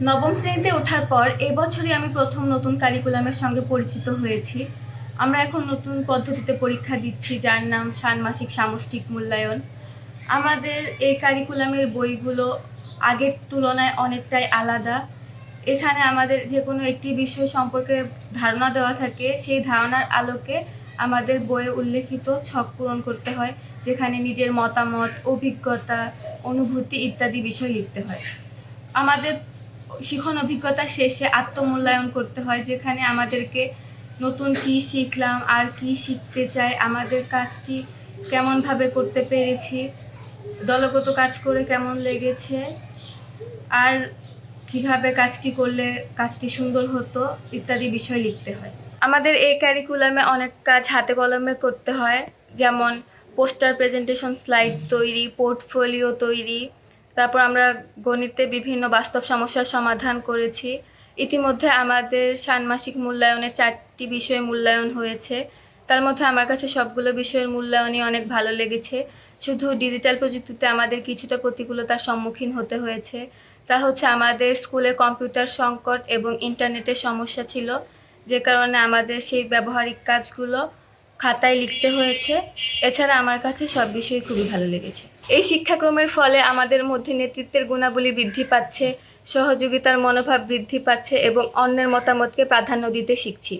নবম শ্রেণীতে ওঠার পর এবছরই আমি প্রথম নতুন কারিকুলামের সঙ্গে পরিচিত হয়েছি। আমরা এখন নতুন পদ্ধতিতে পরীক্ষা দিচ্ছি, যার নাম ষান্মাসিক সামষ্টিক মূল্যায়ন। আমাদের এই কারিকুলামের বইগুলো আগের তুলনায় অনেকটাই আলাদা। এখানে আমাদের যে কোনো একটি বিষয় সম্পর্কে ধারণা দেওয়া থাকে, সেই ধারণার আলোকে আমাদের বইয়ে উল্লেখিত ছক পূরণ করতে হয়, যেখানে নিজের মতামত, অভিজ্ঞতা, অনুভূতি ইত্যাদি বিষয় লিখতে হয়। আমাদের শিখন অভিজ্ঞতা শেষে আত্মমূল্যায়ন করতে হয়, যেখানে আমাদেরকে নতুন কি শিখলাম, আর কি শিখতে চাই, আমাদের কাজটি কেমনভাবে করতে পেরেছি, দলগত কাজ করে কেমন লেগেছে, আর কীভাবে কাজটি করলে কাজটি সুন্দর হতো ইত্যাদি বিষয় লিখতে হয়। আমাদের এই ক্যারিকুলামে অনেক কাজ হাতে কলমে করতে হয়, যেমন পোস্টার প্রেজেন্টেশন স্লাইড তৈরি, পোর্টফোলিও তৈরি তারপর আমরা গণিতে বিভিন্ন বাস্তব সমস্যার সমাধান করেছি। ইতিমধ্যে আমাদের ষান্মাসিক মূল্যায়নে চারটি বিষয়ে মূল্যায়ন হয়েছে। তার মধ্যে আমার কাছে সবগুলো বিষয়ের মূল্যায়নই অনেক ভালো লেগেছে। শুধু ডিজিটাল প্রযুক্তিতে আমাদের কিছুটা প্রতিকূলতার সম্মুখীন হতে হয়েছে। তা হচ্ছে আমাদের স্কুলে কম্পিউটার সংকট এবং ইন্টারনেটের সমস্যা ছিল, যে কারণে আমাদের সেই ব্যবহারিক কাজগুলো খাতায় লিখতে হয়েছে। এছাড়া আমার কাছে সব বিষয় খুবই ভালো লেগেছে। এই শিক্ষাক্রমের ফলে আমাদের মধ্যে নেতৃত্বের গুণাবলী বৃদ্ধি পাচ্ছে, সহযোগিতার মনোভাব বৃদ্ধি পাচ্ছে এবং অন্যের মতামতকে প্রাধান্য দিতে শিখছি।